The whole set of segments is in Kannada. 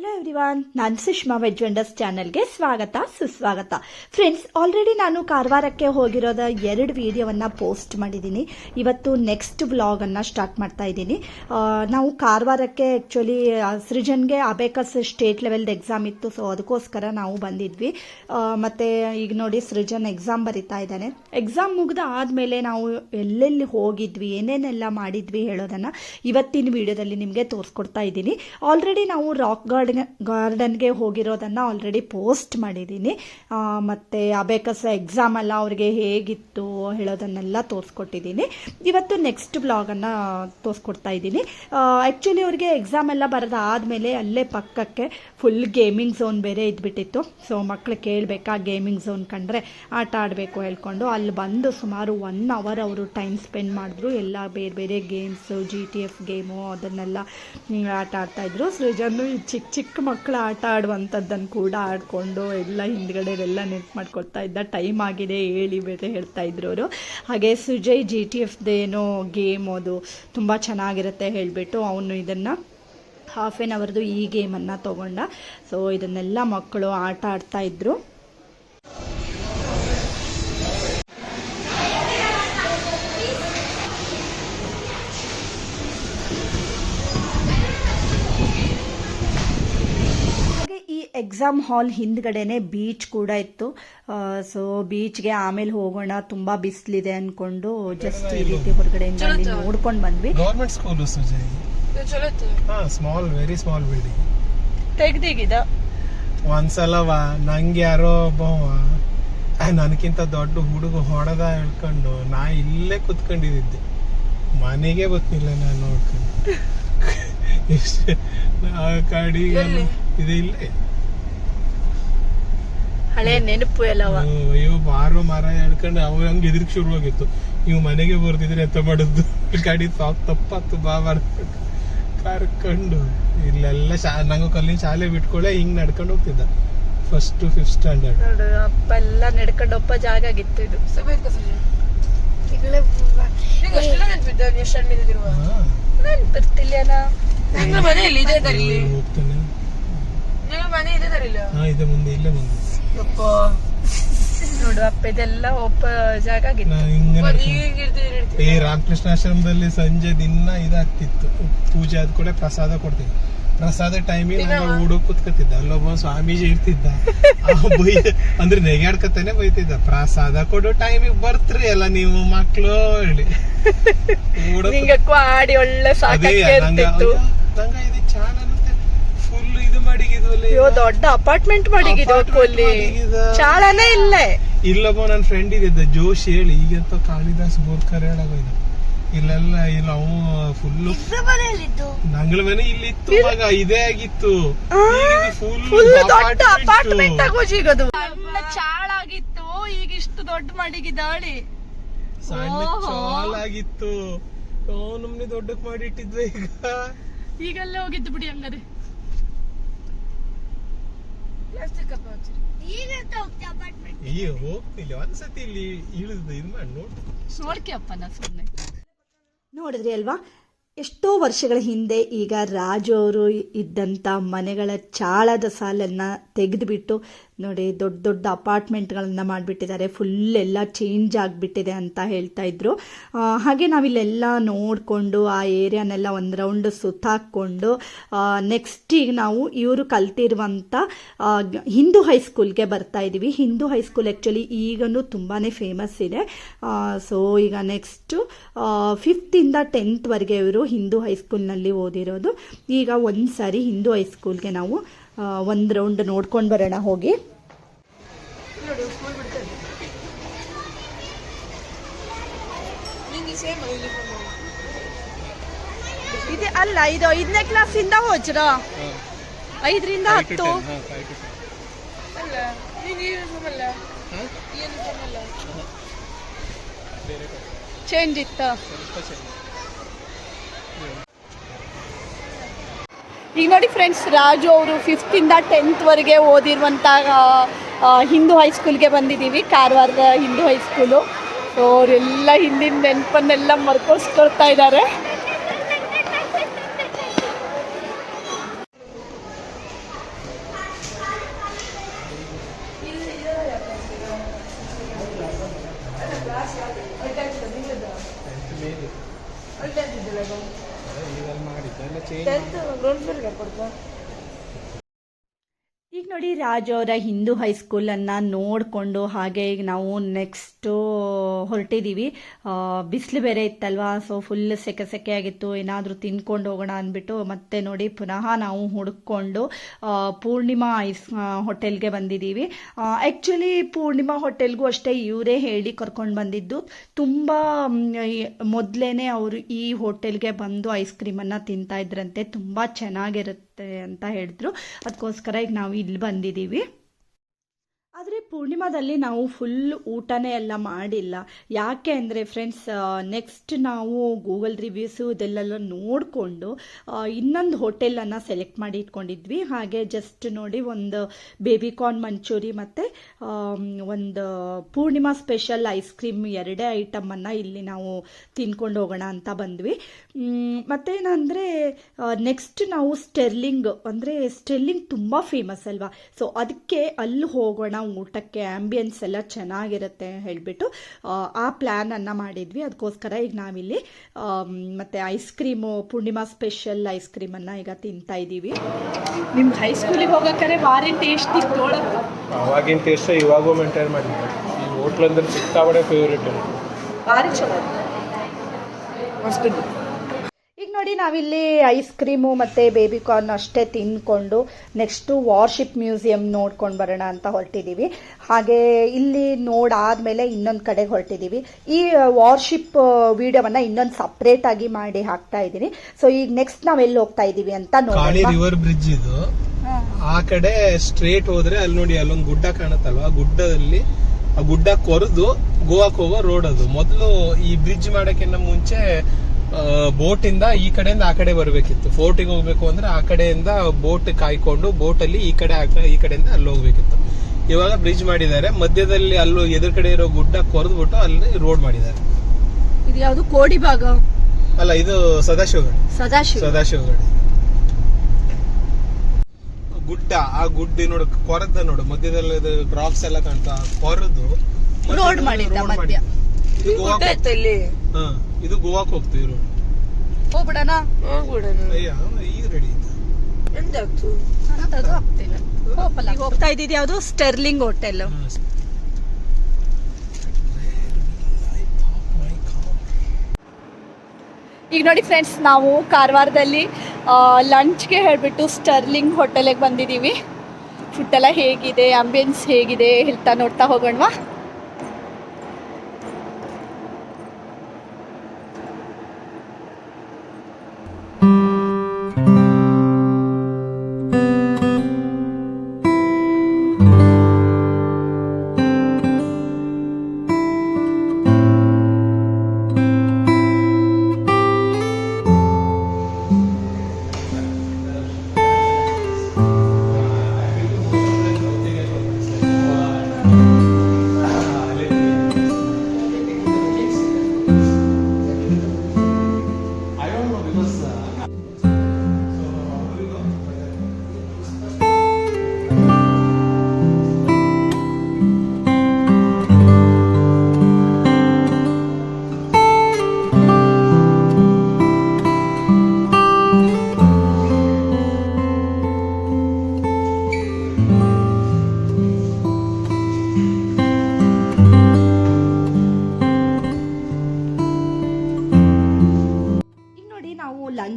ಹಲೋ ಎವ್ರಿವಾನ್ ನಾನು ಸುಷ್ಮಾ ವೆಜ್ ವಂಡರ್ಸ್ ಚಾನಲ್ಗೆ ಸ್ವಾಗತ, ಸುಸ್ವಾಗತ. ಫ್ರೆಂಡ್ಸ್ ಆಲ್ರೆಡಿ ನಾನು ಕಾರವಾರಕ್ಕೆ ಹೋಗಿರೋದ ಎರಡು ವಿಡಿಯೋವನ್ನು ಪೋಸ್ಟ್ ಮಾಡಿದ್ದೀನಿ. ಇವತ್ತು ನೆಕ್ಸ್ಟ್ ವ್ಲಾಗನ್ನು ಸ್ಟಾರ್ಟ್ ಮಾಡ್ತಾ ಇದ್ದೀನಿ. ನಾವು ಕಾರವಾರಕ್ಕೆ ಆ್ಯಕ್ಚುಲಿ ಸೃಜನ್ಗೆ ಅಬೇಕಸ್ ಸ್ಟೇಟ್ ಲೆವೆಲ್ದು ಎಕ್ಸಾಮ್ ಇತ್ತು ಸೊ ಅದಕ್ಕೋಸ್ಕರ ನಾವು ಬಂದಿದ್ವಿ. ಮತ್ತು ಈಗ ನೋಡಿ ಸೃಜನ್ ಎಕ್ಸಾಮ್ ಬರಿತಾ ಇದ್ದಾನೆ. ಎಕ್ಸಾಮ್ ಮುಗಿದ ಆದಮೇಲೆ ನಾವು ಎಲ್ಲೆಲ್ಲಿ ಹೋಗಿದ್ವಿ, ಏನೇನೆಲ್ಲ ಮಾಡಿದ್ವಿ ಹೇಳೋದನ್ನು ಇವತ್ತಿನ ವಿಡಿಯೋದಲ್ಲಿ ನಿಮಗೆ ತೋರಿಸ್ಕೊಡ್ತಾ ಇದ್ದೀನಿ. ಆಲ್ರೆಡಿ ನಾವು ರಾಕ್ ಗಾರ್ಡನ್ ಗಾರ್ಡನ್ಗೆ ಹೋಗಿರೋದನ್ನು ಆಲ್ರೆಡಿ ಪೋಸ್ಟ್ ಮಾಡಿದ್ದೀನಿ ಮತ್ತು ಅಬೇಕಸ್ ಎಕ್ಸಾಮ್ ಎಲ್ಲ ಅವ್ರಿಗೆ ಹೇಗಿತ್ತು ಹೇಳೋದನ್ನೆಲ್ಲ ತೋರಿಸ್ಕೊಟ್ಟಿದ್ದೀನಿ ಇವತ್ತು ನೆಕ್ಸ್ಟ್ ಬ್ಲಾಗನ್ನು ತೋರಿಸ್ಕೊಡ್ತಾ ಇದ್ದೀನಿ. ಆ್ಯಕ್ಚುಲಿ ಅವ್ರಿಗೆ ಎಕ್ಸಾಮ್ ಎಲ್ಲ ಬರೋದಾದಮೇಲೆ ಅಲ್ಲೇ ಪಕ್ಕಕ್ಕೆ ಫುಲ್ ಗೇಮಿಂಗ್ ಝೋನ್ ಬೇರೆ ಇದ್ಬಿಟ್ಟಿತ್ತು. ಸೊ ಮಕ್ಳು ಕೇಳಬೇಕಾ ಗೇಮಿಂಗ್ ಝೋನ್ ಕಂಡ್ರೆ ಆಟ ಆಡಬೇಕು ಹೇಳ್ಕೊಂಡು ಅಲ್ಲಿ ಬಂದು ಸುಮಾರು ಒನ್ ಅವರ್ ಅವರು ಟೈಮ್ ಸ್ಪೆಂಡ್ ಮಾಡಿದ್ರು. ಎಲ್ಲ ಬೇರೆ ಬೇರೆ games G T F game ಅದನ್ನೆಲ್ಲ ಆಟ ಆಡ್ತಾಯಿದ್ರು ಸೃಜನ್ನು ಈ ಚಿಕ್ಕ ಚಿಕ್ಕ ಮಕ್ಕಳು ಆಟ ಆಡುವಂಥದ್ದನ್ನು ಕೂಡ ಆಡಿಕೊಂಡು ಎಲ್ಲ ಹಿಂದ್ಗಡೆ ಎಲ್ಲ ನೆನ್ಪು ಮಾಡ್ಕೊಳ್ತಾ ಇದ್ದ ಟೈಮ್ ಆಗಿದೆ ಹೇಳಿ ಬೇರೆ ಹೇಳ್ತಾ ಇದ್ರು ಅವರು. ಹಾಗೆ ಸುಜಯ್ ಜಿ ಟಿ ಎಫ್ದೇನೋ ಗೇಮ್ ಅದು ತುಂಬ ಚೆನ್ನಾಗಿರುತ್ತೆ ಹೇಳಿಬಿಟ್ಟು ಅವನು ಇದನ್ನು ಹಾಫ್ ಆನ್ ಅವರ್ದು ಈ ಗೇಮನ್ನು ತೊಗೊಂಡ. ಸೊ ಇದನ್ನೆಲ್ಲ ಮಕ್ಕಳು ಆಟ ಆಡ್ತಾ ಎಕ್ಸಾಮ್ ಹಾಲ್ ಹಿಂದ್ಗಡೆನೆ ಬೀಚ್ ಕೂಡ ಇತ್ತು. ಸೊ ಬೀಚ್ಗೆ ಆಮೇಲೆ ಹೋಗೋಣ ತುಂಬಾ ಬಿಸಿಲಿದೆ ಅನ್ಕೊಂಡು ಜಸ್ಟ್ ಈ ರೀತಿ ಹೊರಗಡೆಯಿಂದ ಅಲ್ಲಿ ನೋಡ್ಕೊಂಡು ಬಂದ್ವಿ. Government school small very small building ತೆಗ್ದಿಗಿದ? ಒಂದ್ಸಲವ ನಂಗೆ ಯಾರೋ ಒಬ್ಬ ನನಗಿಂತ ದೊಡ್ಡ ಹುಡುಗ ಹೊಡೆದ ಹೇಳ್ಕೊಂಡು ನಾ ಇಲ್ಲೇ ಕುತ್ಕೊಂಡಿದ್ದೆ. ಮನೆಗೆ ಗೊತ್ತಿಲ್ಲ ನಾನು ನೋಡ್ಕೊಂಡು. ಎಷ್ಟು ಆ ಕಡೆಗೆ ಇದು ಇಲ್ಲೇ. ಹಳೆ ನೆನಪು ಎಲ್ಲವ. ಅಯ್ಯೋ ಮಾರೋ ಮಾರ ಹೇಳ್ಕೊಂಡು ಅವ ಹಂಗೆ ಎದುರಿಗೆ ಶುರುವಾಗಿತ್ತು. ನೀವು ಮನೆಗೆ ಬರ್ತಿದ್ರೆ ಎಂತ ಮಾಡುದು. ಗಾಡಿ ಸಾಕ್ ತಪ್ಪಾತು ಬಾ ಮಾಡ್ಬೇಕು ಕರ್ಕೊಂಡು. ಇಲ್ಲೆಲ್ಲ ಶಾ ನಂಗೆ ಕಲ್ಲಿನ ಶಾಲೆ ಬಿಟ್ಕೊಳ್ಳೆ ಹಿಂಗ್ ನಡ್ಕೊಂಡು ಹೋಗ್ತಿದ್ದ. ಫಸ್ಟ್ ಫಿಫ್ತ್ ಸ್ಟ್ಯಾಂಡರ್ಡ್ ನೋಡು ಅಪ್ಪ ಎಲ್ಲ ನಡ್ಕೊಂಡು ಅಪ್ಪ ಜಾಗ ಆಗಿತ್ತು ಇದು. ಮನೆಯಲ್ಲಿ ಇದೆ ಹೋಗ್ತಾನೆ. ಮನೆ ಇದೆ ಹಾ ಇದೆ ಮುಂದೆ ಇಲ್ಲೇ ಮುಂದೆ. ನೋಡು ಅಪ್ಪ ಇದೆಲ್ಲ ಒಪ್ಪ ಜಾಗ ಆಗಿತ್ತು. ಈ ರಾಮಕೃಷ್ಣ ಆಶ್ರಮದಲ್ಲಿ ಸಂಜೆ ದಿನ ಇದಾಗ್ತಿತ್ತು. ಪೂಜೆ ಆದ ಕೂಡ ಪ್ರಸಾದ ಕೊಡ್ತೀವಿ ಪ್ರಸಾದ ಟೈಮಿಗೆ ನಂಗೆ ಹುಡುಗ ಕುತ್ಕತಿದ್ದ ಅಲ್ಲೊಬ್ಬ ಸ್ವಾಮೀಜಿ ಇರ್ತಿದ್ದ. ಬೈ ಅಂದ್ರೆ ನೆಗಾಡ್ಕತಾನೆ ಬೈತಿದ್ದ. ಪ್ರಸಾದ ಕೊಡೋ ಟೈಮಿಗೆ ಬರ್ತ್ರಿ ಅಲ್ಲ ನೀವು ಮಕ್ಳು ಹೇಳಿ. ಒಳ್ಳೆ ನಿಂಗೆ ಆಡಿ ಒಳ್ಳೆ ಅದೇ ಸಾಕಕ್ಕೆ ನಂಗ ಇರ್ತಿತ್ತು ನಂಗ ಇದು ಚಾನ್ ಅನ್ನತ್ತೆ ಫುಲ್ ಇದು ಮಾಡಿಗಿದ್ವಲ್ಲ ಅಯ್ಯೋ ದೊಡ್ಡ ಅಪಾರ್ಟ್ಮೆಂಟ್ ಮಾಡಿ ಕೊಲ್ಲಿ. ಚಾಳನೇ ಇಲ್ಲೇ. ಇಲ್ಲೊಬ್ಬ ನನ್ನ ಫ್ರೆಂಡ್ ಇದ್ದ ಜೋಶ್ ಹೇಳಿ ಈಗಂತ ಕಾಳಿದಾಸ್ ಬೋರ್ಕರ್ ಹೇಳೋದು ಇಲ್ಲೆಲ್ಲ ಇಲ್ಲ ಅವು ಫುಲ್ ನಂಗಳ ಮನೆ ಇಲ್ಲಿ ಇತ್ತು ಮಗ ಇದೇ ಆಗಿತ್ತು. ಫುಲ್ ಫುಲ್ ದೊಡ್ಡ ಅಪಾರ್ಟ್ಮೆಂಟ್ ಆಗೋಜಿಗದು ಸಣ್ಣ ಚಾಳಾಗಿತ್ತು ಈಗ ಇಷ್ಟು ದೊಡ್ಡ ಮಾಡಿಗಿದ್ದಾಳಿ ಸಣ್ಣ ಓಹೋ. ಚಾಲ್ ಆಗಿತ್ತು. ಓ ನಮ್ನೆ ದೊಡ್ಡಕ್ ಮಾಡಿಟ್ಟಿದ್ವಿ ಈಗ. ಈಗಲ್ಲೇ ಹೋಗಿದ್ದು ಬಿಡಿ ಹಂಗಾರೆ ಅಯ್ಯೋ ಹೋಗ್ತಿಲ್ಲ. ಒಂದ್ಸತಿ ಇಲ್ಲಿ ಇಳಿದು ಇದು ಮಾಡಿ ನೋಡು. ನೋಡ್ಕೆ ಅಪ್ಪ ನಾ ಸುಮ್ಮನೆ ನೋಡಿದ್ರಿ ಅಲ್ವಾ? ಎಷ್ಟೋ ವರ್ಷಗಳ ಹಿಂದೆ ಈಗ ರಾಜು ಅವರು ಇದ್ದಂಥ ಮನೆಗಳ ಚಾಳದ ಸಾಲನ್ನು ತೆಗೆದುಬಿಟ್ಟು ನೋಡಿ, ದೊಡ್ಡ ದೊಡ್ಡ ಅಪಾರ್ಟ್ಮೆಂಟ್ಗಳನ್ನು ಮಾಡಿಬಿಟ್ಟಿದ್ದಾರೆ. ಫುಲ್ ಎಲ್ಲ ಚೇಂಜ್ ಆಗಿಬಿಟ್ಟಿದೆ ಅಂತ ಹೇಳ್ತಾ ಇದ್ರು. ಹಾಗೆ ನಾವಿಲ್ಲೆಲ್ಲ ನೋಡಿಕೊಂಡು, ಆ ಏರಿಯಾನೆಲ್ಲ ಒಂದು ರೌಂಡ್ ಸುತ್ತಾಕ್ಕೊಂಡು ನೆಕ್ಸ್ಟ್ ಈಗ ನಾವು ಇವರು ಕಲ್ತಿರುವಂಥ ಹಿಂದೂ ಹೈಸ್ಕೂಲ್ಗೆ ಬರ್ತಾ ಇದ್ದೀವಿ ಹಿಂದೂ ಹೈಸ್ಕೂಲ್ ಆ್ಯಕ್ಚುಲಿ ಈಗಲೂ ತುಂಬಾ ಫೇಮಸ್ ಇದೆ. ಸೊ ಈಗ ನೆಕ್ಸ್ಟು ಫಿಫ್ತಿಂದ ಟೆಂತ್ವರೆಗೆ ಇವರು ಹಿಂದೂ ಹೈಸ್ಕೂಲ್ನಲ್ಲಿ ಓದಿರೋದು. ಈಗ ಒಂದು ಸಾರಿ ಹಿಂದೂ ಹೈಸ್ಕೂಲ್ಗೆ ನಾವು ಒಂದು ರೌಂಡ್ ನೋಡ್ಕೊಂಡು ಬರೋಣ ಹೋಗಿ. ಇದೆ ಅಲ್ಲ ಇದು ಐದನೇ ಕ್ಲಾಸಿಂದ ಹೋಚ್ರ ಐದರಿಂದ ಹತ್ತು? ಚೇಂಜ್ ಇತ್ತ? ಈಗ ನೋಡಿ ಫ್ರೆಂಡ್ಸ್ ರಾಜು ಅವರು ಫಿಫ್ತಿಂದ ಟೆಂತ್ವರೆಗೆ ಓದಿರುವಂಥ ಹಿಂದೂ ಹೈಸ್ಕೂಲ್ಗೆ ಬಂದಿದ್ದೀವಿ ಕಾರವಾರದ ಹಿಂದೂ ಹೈಸ್ಕೂಲು ಸೊ ಅವರೆಲ್ಲ ಹಿಂದಿನ ನೆನಪನ್ನೆಲ್ಲ ಮರ್ಕೋಸ್ಕೊಳ್ತಾ ಇದ್ದಾರೆ. Thank you. ಮಾಡಿದ್ದೆ. ಎಲ್ಲ ಚೇಂಜ್ ಟೆಂತ್ ಗ್ರೌಂಡ್ ಫ್ಲೋರಿಗೆ ಕೊಡ್ತಾ. ನೋಡಿ ರಾಜ್ ಅವರ ಹಿಂದೂ ಹೈಸ್ಕೂಲನ್ನು ನೋಡಿಕೊಂಡು ಹಾಗೆ ಈಗ ನಾವು ನೆಕ್ಸ್ಟು ಹೊರಟಿದ್ದೀವಿ ಬಿಸಿಲು ಬೇರೆ ಇತ್ತಲ್ವಾ? ಸೊ ಫುಲ್ ಸೆಕೆ ಸೆಕೆ ಆಗಿತ್ತು. ಏನಾದರೂ ತಿನ್ಕೊಂಡು ಹೋಗೋಣ ಅಂದ್ಬಿಟ್ಟು ಮತ್ತೆ ನೋಡಿ ಪುನಃ ನಾವು ಹುಡುಕೊಂಡು ಪೂರ್ಣಿಮಾ ಐಸ್ ಹೋಟೆಲ್ಗೆ ಬಂದಿದ್ದೀವಿ ಆ್ಯಕ್ಚುಲಿ ಪೂರ್ಣಿಮಾ ಹೋಟೆಲ್ಗೂ ಅಷ್ಟೇ ಇವರೇ ಹೇಳಿ ಕರ್ಕೊಂಡು ಬಂದಿದ್ದು. ತುಂಬ ಮೊದಲೇ ಅವರು ಈ ಹೋಟೆಲ್ಗೆ ಬಂದು ಐಸ್ ಕ್ರೀಮನ್ನು ತಿಂತಾ ಇದ್ರಂತೆ. ತುಂಬ ಚೆನ್ನಾಗಿರುತ್ತೆ. ಅಂತ ಹೇಳಿದ್ರು. ಅದಕ್ಕೋಸ್ಕರ ಈಗ ನಾವು ಇಲ್ಲಿ ಬಂದಿದ್ದೀವಿ. ಆದರೆ ಪೂರ್ಣಿಮಾದಲ್ಲಿ ನಾವು ಫುಲ್ ಊಟನೇ ಎಲ್ಲ ಮಾಡಿಲ್ಲ. ಯಾಕೆ ಅಂದರೆ ಫ್ರೆಂಡ್ಸ್ ನೆಕ್ಸ್ಟ್ ನಾವು ಗೂಗಲ್ ರಿವ್ಯೂಸು ಇದೆಲ್ಲೆಲ್ಲ ನೋಡಿಕೊಂಡು ಇನ್ನೊಂದು ಹೋಟೆಲನ್ನು ಸೆಲೆಕ್ಟ್ ಮಾಡಿ ಇಟ್ಕೊಂಡಿದ್ವಿ. ಹಾಗೆ ಜಸ್ಟ್ ನೋಡಿ ಒಂದು ಬೇಬಿ ಕಾರ್ನ್ ಮಂಚೂರಿ ಮತ್ತು ಒಂದು ಪೂರ್ಣಿಮಾ ಸ್ಪೆಷಲ್ ಐಸ್ ಕ್ರೀಮ್ ಎರಡೇ ಐಟಮನ್ನು ಇಲ್ಲಿ ನಾವು ತಿನ್ಕೊಂಡು ಹೋಗೋಣ ಅಂತ ಬಂದ್ವಿ. ಮತ್ತೇನಂದರೆ ನೆಕ್ಸ್ಟ್ ನಾವು ಸ್ಟೆರ್ಲಿಂಗ್ ಅಂದರೆ ಸ್ಟೆರ್ಲಿಂಗ್ ತುಂಬ ಫೇಮಸ್ ಅಲ್ವಾ? ಸೊ ಅದಕ್ಕೆ ಅಲ್ಲಿ ಹೋಗೋಣ ಊಟಕ್ಕೆ ಆ್ಯಂಬಿಯನ್ಸ್ ಎಲ್ಲ ಚೆನ್ನಾಗಿರುತ್ತೆ ಹೇಳಿಬಿಟ್ಟು ಆ ಪ್ಲ್ಯಾನನ್ನು ಮಾಡಿದ್ವಿ. ಅದಕ್ಕೋಸ್ಕರ ಈಗ ನಾವಿಲ್ಲಿ ಮತ್ತೆ ice cream Poornima special ice ಕ್ರೀಮನ್ನು ಈಗ ತಿಂತಾ ಇದ್ದೀವಿ ನಿಮ್ಮ ಹೈಸ್ಕೂಲಿಗೆ ಹೋಗೋಕ್ಕಾರೆ ಭಾರಿ ಟೇಸ್ಟ್ ಇತ್ತು ಅವಾಗಿನ ಟೇಸ್ಟ್ ಇವಾಗೂ ಮೇಂಟೈನ್ ಮಾಡಿದ್ದೆ ಈ ಹೋಟ್ಲ್ ಅಂದ್ರೆ ಸಿಕ್ಕಾಬಡೆ ಫೇವ್ರೇಟ್ ಭಾರಿ ಚಲೋ ಈಗ ನೋಡಿ ನಾವಿಲ್ಲಿ ಐಸ್ ಕ್ರೀಮು ಮತ್ತು ಬೇಬಿ ಕಾರ್ನ್ ಅಷ್ಟೇ ತಿಂದ್ಕೊಂಡು ನೆಕ್ಸ್ಟು ವಾರ್ಶಿಪ್ ಮ್ಯೂಸಿಯಂ ನೋಡ್ಕೊಂಡು ಬರೋಣ ಅಂತ ಹೊರಟಿದ್ದೀವಿ ಹಾಗೆ ಇಲ್ಲಿ ನೋಡಾದಮೇಲೆ ಇನ್ನೊಂದು ಕಡೆಗೆ ಹೊರಟಿದ್ದೀವಿ ಈ ವಾರ್ಶಿಪ್ ವಿಡಿಯೋವನ್ನು ಇನ್ನೊಂದು ಸಪ್ರೇಟಾಗಿ ಮಾಡಿ ಹಾಕ್ತಾ ಇದ್ದೀನಿ. ಸೊ ಈಗ ನೆಕ್ಸ್ಟ್ ನಾವು ಎಲ್ಲಿ ಹೋಗ್ತಾ ಇದ್ದೀವಿ ಅಂತ ನೋಡಿ ರಿವರ್ ಬ್ರಿಡ್ಜ್ ಇದು. ಆ ಕಡೆ ಸ್ಟ್ರೇಟ್ ಹೋದ್ರೆ ಅಲ್ಲಿ ನೋಡಿ ಅಲ್ಲೊಂದು ಗುಡ್ಡ ಕಾಣುತ್ತಲ್ವಾ? ಗುಡ್ಡದಲ್ಲಿ ಆ ಗುಡ್ಡ ಕೊರೆದು ಗೋವಾಕ್ ಹೋಗೋ ರೋಡ್ ಅದು. ಮೊದಲು ಈ ಬ್ರಿಡ್ಜ್ ಮಾಡೋಕ್ಕಿಂತ ಮುಂಚೆ ಬೋಟ್ ಇಂದ ಈ ಕಡೆಯಿಂದ ಆ ಕಡೆ ಬರಬೇಕಿತ್ತು. ಫೋರ್ಟಿಗೆ ಹೋಗ್ಬೇಕು ಅಂದ್ರೆ ಆ ಕಡೆಯಿಂದ ಬೋಟ್ ಕಾಯ್ಕೊಂಡು ಬೋಟ್ ಅಲ್ಲಿ ಈ ಕಡೆ ಈ ಕಡೆಯಿಂದ ಅಲ್ಲಿ ಹೋಗ್ಬೇಕಿತ್ತು. ಇವಾಗ ಬ್ರಿಡ್ಜ್ ಮಾಡಿದ್ದಾರೆ. ಮಧ್ಯದಲ್ಲಿ ಅಲ್ಲೂ ಎದುರು ಕಡೆ ಇರೋ ಗುಡ್ಡ ಕೊರೆದ್ಬಿಟ್ಟು ಅಲ್ಲಿ ರೋಡ್ ಮಾಡಿದ್ದಾರೆ. ಇದು ಯಾವುದು? ಕೋಡಿ ಭಾಗ? ಅಲ್ಲ ಇದು ಸದಾಶಿವಗಡಿ. ಸದಾಶಿವ. ಸದಾಶಿವಗಡಿ. ಗುಡ್ಡ ಆ ಗುಡ್ಡ ನೋಡು ಕೊರದ ನೋಡು. ಮಧ್ಯದಲ್ಲಿ ಡ್ರಾಪ್ಸ್ ಎಲ್ಲ ಕಾಣ್ತಾ ಕೊರದು ರೋಡ್ ಮಾಡಿದ್ದ ಮಧ್ಯ. ಇದು ಗೋವಾಕ್ ಹೋಗ್ತೀವಿ ರೋಡ್ ಹೋಗ್ಬಿಡಣ? ಅಯ್ಯ ಈಗ ರೆಡಿ ಇತ್ತು ಹೋಗ್ತಾ ಇದ್ದಿದ್ದು ಯಾವುದು? Sterling hotel. ಈಗ ನೋಡಿ ಫ್ರೆಂಡ್ಸ್ ನಾವು ಕಾರವಾರದಲ್ಲಿ ಲಂಚ್ಗೆ ಹೇಳಿಬಿಟ್ಟು ಸ್ಟರ್ಲಿಂಗ್ ಹೋಟೆಲಿಗೆ ಬಂದಿದ್ದೀವಿ. ಫುಡ್ ಎಲ್ಲ ಹೇಗಿದೆ ಆಂಬಿಯನ್ಸ್ ಹೇಗಿದೆ ಹೇಳ್ತಾ ನೋಡ್ತಾ ಹೋಗೋಣವಾ?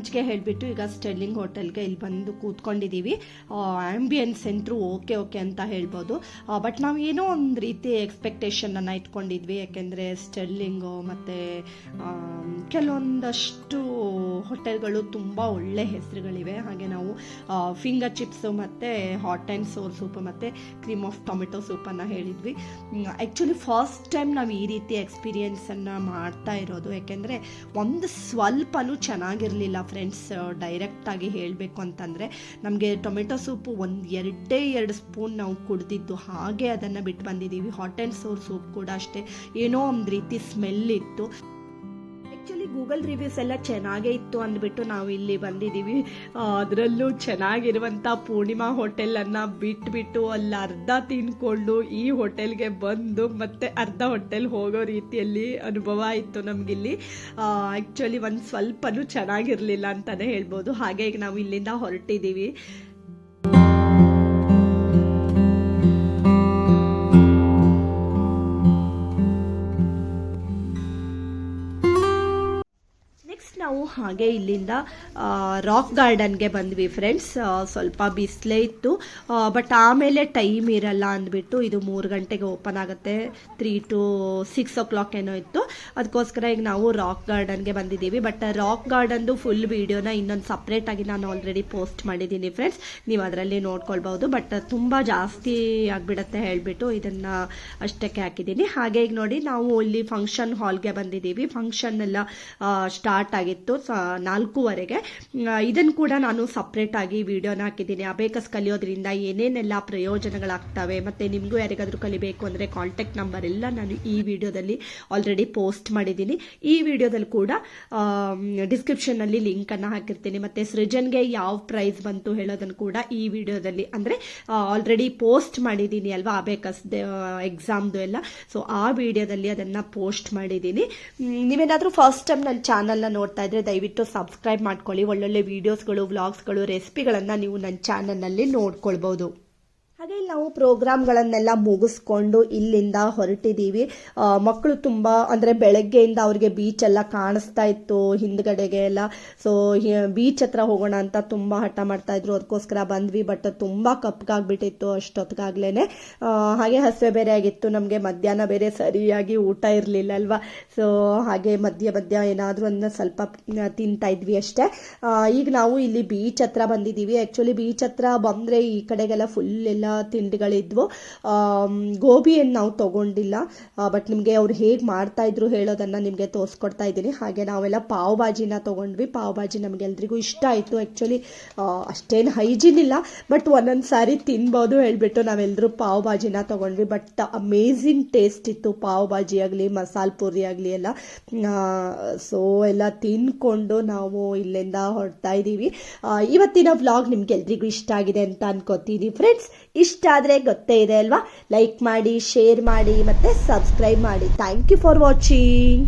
ಲಂಚ್ಗೆ ಹೇಳಿಬಿಟ್ಟು ಈಗ ಸ್ಟೆರ್ಲಿಂಗ್ ಹೋಟೆಲ್ಗೆ ಇಲ್ಲಿ ಬಂದು ಕೂತ್ಕೊಂಡಿದ್ದೀವಿ ಆ್ಯಂಬಿಯನ್ಸ್ ಅಂತೂ ಓಕೆ ಓಕೆ ಅಂತ ಹೇಳ್ಬೋದು. ಬಟ್ ನಾವು ಏನೋ ಒಂದು ರೀತಿ ಎಕ್ಸ್ಪೆಕ್ಟೇಷನನ್ನು ಇಟ್ಕೊಂಡಿದ್ವಿ. ಯಾಕೆಂದರೆ ಸ್ಟೆರ್ಲಿಂಗು ಮತ್ತು ಕೆಲವೊಂದಷ್ಟು ಹೋಟೆಲ್ಗಳು ತುಂಬ ಒಳ್ಳೆ ಹೆಸರುಗಳಿವೆ. ಹಾಗೆ ನಾವು ಫಿಂಗರ್ ಚಿಪ್ಸು ಮತ್ತು ಹಾಟ್ ಆ್ಯಂಡ್ ಸೋರ್ ಸೂಪ್ ಮತ್ತು ಕ್ರೀಮ್ ಆಫ್ ಟೊಮೆಟೊ ಸೂಪನ್ನು ಹೇಳಿದ್ವಿ. ಆ್ಯಕ್ಚುಲಿ ಫಸ್ಟ್ ಟೈಮ್ ನಾವು ಈ ರೀತಿ ಎಕ್ಸ್ಪೀರಿಯೆನ್ಸನ್ನು ಮಾಡ್ತಾ ಇರೋದು. ಯಾಕೆಂದರೆ ಒಂದು ಸ್ವಲ್ಪನೂ ಚೆನ್ನಾಗಿರಲಿಲ್ಲ. ಫ್ರೆಂಡ್ಸ್ ಡೈರೆಕ್ಟಾಗಿ ಹೇಳಬೇಕು ಅಂತಂದರೆ ನಮಗೆ ಟೊಮೆಟೊ ಸೂಪು ಒಂದು ಎರಡೇ ಎರಡು ಸ್ಪೂನ್ ನಾವು ಕುಡ್ದಿದ್ದು ಹಾಗೆ ಅದನ್ನು ಬಿಟ್ಟು ಬಂದಿದ್ದೀವಿ. ಹಾಟ್ ಆ್ಯಂಡ್ ಸೋರ್ ಸೂಪ್ ಕೂಡ ಅಷ್ಟೇ. ಏನೋ ಒಂದು ರೀತಿ ಸ್ಮೆಲ್ ಇತ್ತು. ಆ್ಯಕ್ಚುಲಿ ಗೂಗಲ್ ರಿವ್ಯೂಸ್ ಎಲ್ಲ ಚೆನ್ನಾಗೇ ಇತ್ತು ಅಂದ್ಬಿಟ್ಟು ನಾವು ಇಲ್ಲಿ ಬಂದಿದ್ದೀವಿ. ಅದರಲ್ಲೂ ಚೆನ್ನಾಗಿರುವಂಥ ಪೂರ್ಣಿಮಾ ಹೋಟೆಲನ್ನು ಬಿಟ್ಬಿಟ್ಟು ಅಲ್ಲಿ ಅರ್ಧ ತಿನ್ಕೊಂಡು ಈ ಹೋಟೆಲ್ಗೆ ಬಂದು ಮತ್ತೆ ಅರ್ಧ ಹೋಟೆಲ್ ಹೋಗೋ ರೀತಿಯಲ್ಲಿ ಅನುಭವ ಆಯಿತು ನಮಗಿಲ್ಲಿ. ಆ್ಯಕ್ಚುಲಿ ಒಂದು ಸ್ವಲ್ಪನೂ ಚೆನ್ನಾಗಿರಲಿಲ್ಲ ಅಂತಲೇ ಹೇಳ್ಬೋದು. ಹಾಗೆ ಈಗ ನಾವು ಇಲ್ಲಿಂದ ಹೊರಟಿದ್ದೀವಿ. ಹಾಗೆ ಇಲ್ಲಿಂದ ರಾಕ್ ಗಾರ್ಡನ್ಗೆ ಬಂದ್ವಿ ಫ್ರೆಂಡ್ಸ್ ಸ್ವಲ್ಪ ಬಿಸಿಲೇ ಇತ್ತು. ಬಟ್ ಆಮೇಲೆ ಟೈಮ್ ಇರಲ್ಲ ಅಂದ್ಬಿಟ್ಟು ಇದು ಮೂರು ಗಂಟೆಗೆ ಓಪನ್ ಆಗುತ್ತೆ. Three to six o'clock ಏನೋ ಇತ್ತು. ಅದಕ್ಕೋಸ್ಕರ ಈಗ ನಾವು ರಾಕ್ ಗಾರ್ಡನ್ಗೆ ಬಂದಿದ್ದೀವಿ. ಬಟ್ ರಾಕ್ ಗಾರ್ಡನ್ದು ಫುಲ್ ವೀಡಿಯೋನ ಇನ್ನೊಂದು ಸಪ್ರೇಟಾಗಿ ನಾನು ಆಲ್ರೆಡಿ ಪೋಸ್ಟ್ ಮಾಡಿದ್ದೀನಿ ಫ್ರೆಂಡ್ಸ್ ನೀವು ಅದರಲ್ಲಿ ನೋಡ್ಕೊಳ್ಬೋದು ಬಟ್ ತುಂಬ ಜಾಸ್ತಿ ಆಗಿಬಿಡತ್ತೆ ಹೇಳಿಬಿಟ್ಟು ಇದನ್ನು ಅಷ್ಟಕ್ಕೆ ಹಾಕಿದ್ದೀನಿ. ಹಾಗೆ ಈಗ ನೋಡಿ ನಾವು ಇಲ್ಲಿ ಫಂಕ್ಷನ್ ಹಾಲ್ಗೆ ಬಂದಿದ್ದೀವಿ. ಫಂಕ್ಷನ್ ಎಲ್ಲ ಸ್ಟಾರ್ಟ್ ಆಗಿತ್ತು. ನಾಲ್ಕೂವರೆಗೆ. ಇದನ್ನು ಕೂಡ ನಾನು ಸಪ್ರೇಟ್ ಆಗಿ ವಿಡಿಯೋನ ಹಾಕಿದ್ದೀನಿ. ಅಬೇಕಸ್ ಕಲಿಯೋದ್ರಿಂದ ಏನೇನೆಲ್ಲ ಪ್ರಯೋಜನಗಳಾಗ್ತವೆ ಮತ್ತು ನಿಮಗೂ ಯಾರಿಗಾದ್ರೂ ಕಲಿಬೇಕು ಅಂದರೆ ಕಾಂಟ್ಯಾಕ್ಟ್ ನಂಬರ್ ಎಲ್ಲ ನಾನು ಈ ವಿಡಿಯೋದಲ್ಲಿ ಆಲ್ರೆಡಿ ಪೋಸ್ಟ್ ಮಾಡಿದ್ದೀನಿ. ಈ ವಿಡಿಯೋದಲ್ಲಿ ಕೂಡ ಡಿಸ್ಕ್ರಿಪ್ಷನ್ನಲ್ಲಿ ಲಿಂಕನ್ನು ಹಾಕಿರ್ತೀನಿ. ಮತ್ತು ಸೃಜನ್ಗೆ ಯಾವ ಪ್ರೈಸ್ ಬಂತು ಹೇಳೋದನ್ನು ಕೂಡ ಈ ವಿಡಿಯೋದಲ್ಲಿ ಅಂದರೆ ಆಲ್ರೆಡಿ ಪೋಸ್ಟ್ ಮಾಡಿದ್ದೀನಿ ಅಲ್ವಾ ಅಬೇಕಸ್ ಎಕ್ಸಾಮ್ದು ಎಲ್ಲ. ಸೊ ಆ ವಿಡಿಯೋದಲ್ಲಿ ಅದನ್ನು ಪೋಸ್ಟ್ ಮಾಡಿದ್ದೀನಿ. ನೀವೇನಾದರೂ ಫಸ್ಟ್ ಟೈಮ್ ನನ್ನ ಚಾನಲ್ನ ನೋಡ್ತಾ ಇದ್ರೆ ದಯವಿಟ್ಟು ಸಬ್ಸ್ಕ್ರೈಬ್ ಮಾಡ್ಕೊಳ್ಳಿ. ಒಳ್ಳೊಳ್ಳೆ ವೀಡಿಯೋಸ್ಗಳು ವ್ಲಾಗ್ಸ್ಗಳು ರೆಸಿಪಿಗಳನ್ನು ನೀವು ನನ್ನ ಚಾನಲ್ನಲ್ಲಿ ನೋಡ್ಕೊಳ್ಬೋದು ಹಾಗೆ ನಾವು ಪ್ರೋಗ್ರಾಮ್ಗಳನ್ನೆಲ್ಲ ಮುಗಿಸ್ಕೊಂಡು ಇಲ್ಲಿಂದ ಹೊರಟಿದ್ದೀವಿ. ಮಕ್ಕಳು ತುಂಬ, ಅಂದರೆ ಬೆಳಗ್ಗೆಯಿಂದ ಅವ್ರಿಗೆ ಬೀಚ್ ಎಲ್ಲ ಕಾಣಿಸ್ತಾ ಇತ್ತು, ಹಿಂದ್ಗಡೆಗೆ ಎಲ್ಲ. ಸೊ ಬೀಚ್ ಹತ್ರ ಹೋಗೋಣ ಅಂತ ತುಂಬ ಹಠ ಮಾಡ್ತಾ ಇದ್ರು. ಅದಕ್ಕೋಸ್ಕರ ಬಂದ್ವಿ ಬಟ್ ತುಂಬ ಕಪ್ಗಾಗ್ಬಿಟ್ಟಿತ್ತು ಅಷ್ಟೊತ್ತಿಗಾಗ್ಲೇ ಹಾಗೆ ಹಸಿವೆ ಬೇರೆ ಆಗಿತ್ತು. ನಮಗೆ ಮಧ್ಯಾಹ್ನ ಬೇರೆ ಸರಿಯಾಗಿ ಊಟ ಇರಲಿಲ್ಲ ಅಲ್ವಾ ಸೊ ಹಾಗೆ ಮಧ್ಯ ಮಧ್ಯ ಏನಾದರೂ ಒಂದು ಸ್ವಲ್ಪ ತಿಂತಾ ಇದ್ವಿ ಅಷ್ಟೇ. ಈಗ ನಾವು ಇಲ್ಲಿ ಬೀಚ್ ಹತ್ರ ಬಂದಿದ್ದೀವಿ. ಆ್ಯಕ್ಚುಲಿ ಬೀಚ್ ಹತ್ರ ಬಂದರೆ ಈ ಕಡೆಗೆಲ್ಲ ಫುಲ್ ಎಲ್ಲ ತಿಂಡಿಗಳಿದ್ವು. ಗೋಬಿಯನ್ನು ನಾವು ತಗೊಂಡಿಲ್ಲ. ಬಟ್ ನಿಮಗೆ ಅವ್ರು ಹೇಗೆ ಮಾಡ್ತಾ ಇದ್ರು ಹೇಳೋದನ್ನು ನಿಮಗೆ ತೋರಿಸ್ಕೊಡ್ತಾ ಇದ್ದೀನಿ. ಹಾಗೆ ನಾವೆಲ್ಲ ಪಾವ್ ಭಾಜಿನ ತೊಗೊಂಡ್ವಿ. ಪಾವ್ ಭಾಜಿ ನಮಗೆಲ್ರಿಗೂ ಇಷ್ಟ ಆಯಿತು. ಆ್ಯಕ್ಚುಲಿ ಅಷ್ಟೇನು ಹೈಜಿನ್ ಇಲ್ಲ. ಬಟ್ ಒಂದೊಂದು ಸಾರಿ ತಿನ್ಬೋದು ಹೇಳ್ಬಿಟ್ಟು ನಾವೆಲ್ಲರೂ ಪಾವ್ ಭಾಜಿನ ತೊಗೊಂಡ್ವಿ. ಬಟ್ ಅಮೇಝಿಂಗ್ ಟೇಸ್ಟ್ ಇತ್ತು ಪಾವ್ ಭಾಜಿ ಆಗಲಿ, ಮಸಾಲೆ ಪೂರಿ ಆಗಲಿ ಎಲ್ಲ. ಸೊ ಎಲ್ಲ ತಿನ್ಕೊಂಡು ನಾವು ಇಲ್ಲಿಂದ ಹೊರಡ್ತಾ ಇದ್ದೀವಿ ಇವತ್ತಿನ ವ್ಲಾಗ್ ನಿಮ್ಗೆಲ್ರಿಗೂ ಇಷ್ಟ ಆಗಿದೆ ಅಂತ ಅನ್ಕೋತೀನಿ ಫ್ರೆಂಡ್ಸ್ ಇಷ್ಟ ಆದರೆ ಗೊತ್ತೇ ಇದೆ ಅಲ್ವಾ? ಲೈಕ್ ಮಾಡಿ ಶೇರ್ ಮಾಡಿ ಮತ್ತು ಸಬ್ಸ್ಕ್ರೈಬ್ ಮಾಡಿ. Thank you for watching